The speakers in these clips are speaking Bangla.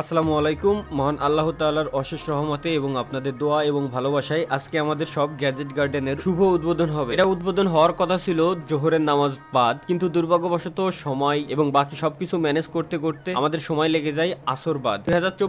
আসসালামু আলাইকুম। মহান আল্লাহ তাআলার অশেষ রহমতে এবং আপনাদের দোয়া এবং ভালোবাসায় আজকে আমাদের সব গ্যাজেট গার্ডেনের শুভ উদ্বোধন হবে। এটা উদ্বোধন হওয়ার কথা ছিল জোহরের নামাজ বাদ, কিন্তু দুর্ভাগ্যবশত সময় এবং বাকি সবকিছু ম্যানেজ করতে করতে আমাদের সময় লেগে যায় আসর বাদ।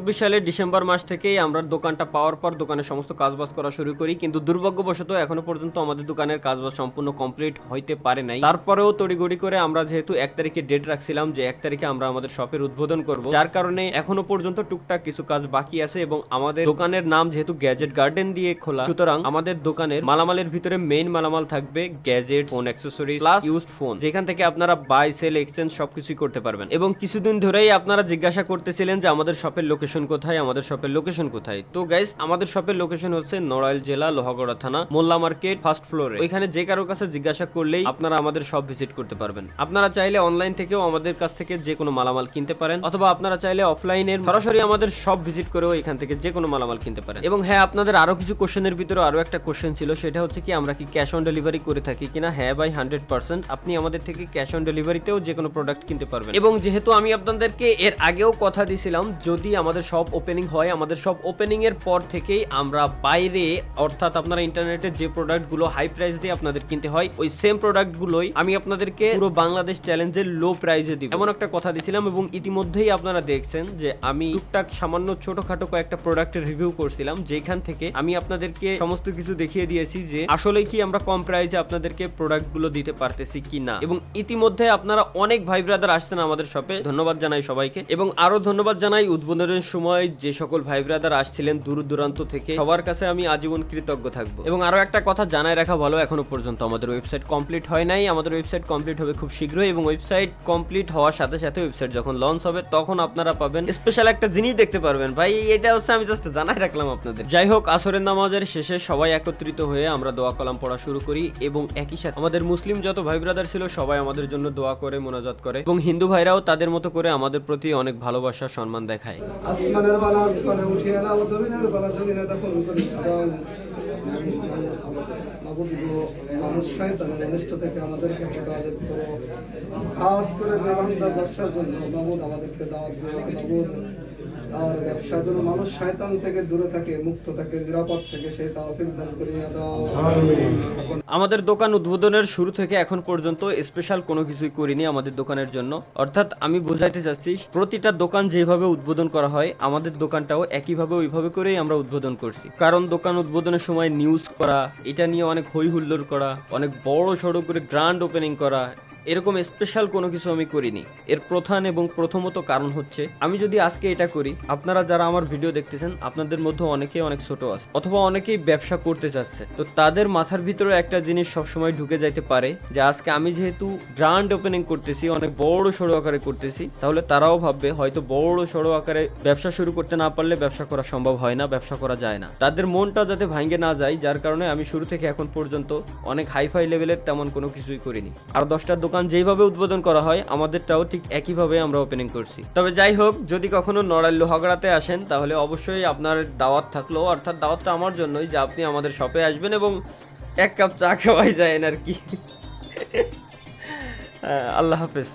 দুই সালের ডিসেম্বর মাস থেকেই আমরা দোকানটা পাওয়ার পর দোকানের সমস্ত কাজবাজ করা শুরু করি, কিন্তু দুর্ভাগ্যবশত এখনও পর্যন্ত আমাদের দোকানের কাজবাজ সম্পূর্ণ কমপ্লিট হইতে পারে নাই। তারপরেও তড়িগড়ি করে আমরা যেহেতু এক তারিখে ডেট রাখছিলাম যে এক তারিখে আমরা আমাদের শপের উদ্বোধন করব, যার কারণে এখনও পর্যন্ত টুকটাক কিছু কাজ বাকি আছে এবং আমাদের দোকানের নাম যেহেতু গ্যাজেট গার্ডেন দিয়ে খোলা সুতরাং আমাদের দোকানের মালামালের ভিতরে মেইন মালামাল থাকবে gadget phone accessories plus used phone যেখান থেকে আপনারা বাই সেল এক্সচেঞ্জ সবকিছুই করতে পারবেন। এবং কিছুদিন ধরেই আপনারা জিজ্ঞাসা করতেছিলেন যে আমাদের শপের লোকেশন কোথায় আমাদের শপের লোকেশন কোথায়। তো গাইস আমাদের শপের লোকেশন হচ্ছে নড়াইল জেলা লোহাগড়া থানা মোল্লা মার্কেট ফার্স্ট ফ্লোরে ওইখানে যে কারোর কাছে জিজ্ঞাসা করলেই আপনারা আমাদের শপ ভিজিট করতে পারবেন। আপনারা চাইলে অনলাইন থেকেও আমাদের কাছ থেকে যে কোনো মালামাল কিনতে পারেন অথবা আপনারা চাইলে অফলাইনের সরাসরি আমাদের সব ভিজিট করেও এখান থেকে যে কোনো মালামাল কিনতে পারেন। এবং হ্যাঁ আপনাদের আরও কিছু কোশ্চেনের ভিতরে আরও একটা কোশ্চেন ছিল, সেটা হচ্ছে কি, আমরা কি ক্যাশ অন ডেলিভারি করে থাকি কিনা? হ্যাঁ বাই হান্ড্রেড পার্সেন্ট আপনি আমাদের থেকে ক্যাশ অন ডেলিভারিতেও যে কোনো প্রোডাক্ট কিনতে পারবেন। এবং যেহেতু আমি আপনাদেরকে এর আগেও কথা দিয়েছিলাম যদি আমাদের সব ওপেনিং হয়, আমাদের সব ওপেনিং এর পর থেকেই আমরা বাইরে, অর্থাৎ আপনারা ইন্টারনেটে যে প্রোডাক্টগুলো হাই প্রাইস দিয়ে আপনাদের কিনতে হয়, ওই সেম প্রোডাক্টগুলোই আমি আপনাদেরকে পুরো বাংলাদেশ চ্যালেঞ্জের লো প্রাইসে দিব। এমন একটা কথা দিয়েছিলাম এবং ইতিমধ্যেই আপনারা দেখছেন যে আমি টুকটাক সামান্য ছোটখাটো কয়েকটা প্রোডাক্টের রিভিউ করছিলাম, যেখান থেকে আমি আপনাদেরকে সমস্ত কিছু দেখিয়ে দিয়েছি যে আসলে কি আমরা কম প্রাইসে আপনাদেরকে প্রোডাক্টগুলো দিতে পারতেছি কি না এবং ইতিমধ্যে আপনারা অনেক ভাই ব্রাদার আসছেন আমাদের শপে ধন্যবাদ জানাই সবাইকে। এবং আরও ধন্যবাদ জানাই উদ্বোধনের সময় যে সকল ভাই ব্রাদার আসছিলেন দূর দূরান্ত থেকে, সবার কাছে আমি আজীবন কৃতজ্ঞ থাকব। এবং আরও একটা কথা জানাই রাখা ভালো, এখনও পর্যন্ত আমাদের ওয়েবসাইট কমপ্লিট হয় নাই। আমাদের ওয়েবসাইট কমপ্লিট হবে খুব শীঘ্রই এবং ওয়েবসাইট কমপ্লিট হওয়ার সাথে সাথে ওয়েবসাইট যখন লঞ্চ হবে, তখন আপনারা পাবেন স্পেশাল একটা জিনিস দেখতে পারবেন। ভাই, এটা হচ্ছে আমি জাস্ট জানাই রাখলাম আপনাদের। যাই হোক, আসরের নামাজের শেষে সবাই একত্রিত হয়ে আমরা দোয়া কলাম পড়া শুরু করি এবং একই সাথে আমাদের মুসলিম যত ভাই ব্রাদার ছিল সবাই আমাদের জন্য দোয়া করে, মোনাজাত করে এবং হিন্দু ভাইরাও তাদের মতো করে আমাদের প্রতি অনেক ভালোবাসা, সম্মান দেখায়। আসমানের বালা আসমানে উঠিয়ে নাও, জমিনের বালা জমিনে দখল করে দাও মাবুদ গো মানুষ শয়তানের অনিষ্ট থেকে আমাদেরকে হেফাজত করো খাস করে যে বান্দা ব্যবসার জন্য মাবুদ আমাদেরকে দাওয়াত দিয়েছে আর ব্যবসার জন্য মানুষ শয়তান থেকে দূরে থাকে মুক্ত থাকে নিরাপদ থেকে সেই তাওফিক দান করিয়া দাও আমাদের দোকান উদ্বোধনের শুরু থেকে এখন পর্যন্ত স্পেশাল কোনো কিছুই করিনি আমাদের দোকানের জন্য। অর্থাৎ আমি বোঝাইতে চাচ্ছি প্রতিটা দোকান যেভাবে উদ্বোধন করা হয় আমাদের দোকানটাও একইভাবে ওইভাবে করেই আমরা উদ্বোধন করছি। কারণ দোকান উদ্বোধনের সময় নিউজ করা এটা নিয়ে অনেক হই হুল্লোড় করা অনেক বড় সড়ো করে গ্র্যান্ড ওপেনিং করা এরকম স্পেশাল কোনো কিছু আমি করিনি। এর প্রধান এবং প্রথমত কারণ হচ্ছে, আমি যদি আজকে এটা করি, আপনারা যারা আমার ভিডিও দেখতেছেন, আপনাদের মধ্যে অনেকেই অনেক ছোট আছে, অথবা অনেকেই ব্যবসা করতে চাচ্ছে। তো তাদের মাথার ভিতরে একটা জিনিস সবসময় ঢুকে যাইতে পারে, যে আজকে আমি যেহেতু গ্র্যান্ড ওপেনিং করতেছি, অনেক বড় সড়ো আকারে করতেছি, তাহলে তারাও ভাববে হয়তো বড় সড়ো আকারে ব্যবসা শুরু করতে না পারলে ব্যবসা করা সম্ভব হয় না, ব্যবসা করা যায় না। তাদের মনটা যাতে ভাঙ্গে না যায়, যার কারণে আমি শুরু থেকে এখন পর্যন্ত অনেক হাইফাই লেভেলের তেমন কোনো কিছুই করিনি। আর দশটা দোকান যেইভাবে উদ্বোধন করা হয়, আমাদেরটাও ঠিক একইভাবে আমরা ওপেনিং করছি। তবে যাই হোক, যদি কখনো নড়াইল লোহাগড়াতে আসেন, তাহলে অবশ্যই আপনার দাওয়াত থাকল। অর্থাৎ দাওয়াতটা আমার জন্যই যে আপনি আমাদের শপে আসবেন এবং এক কাপ চা খাওয়াই যায় আর কি আল্লাহ হাফেজ।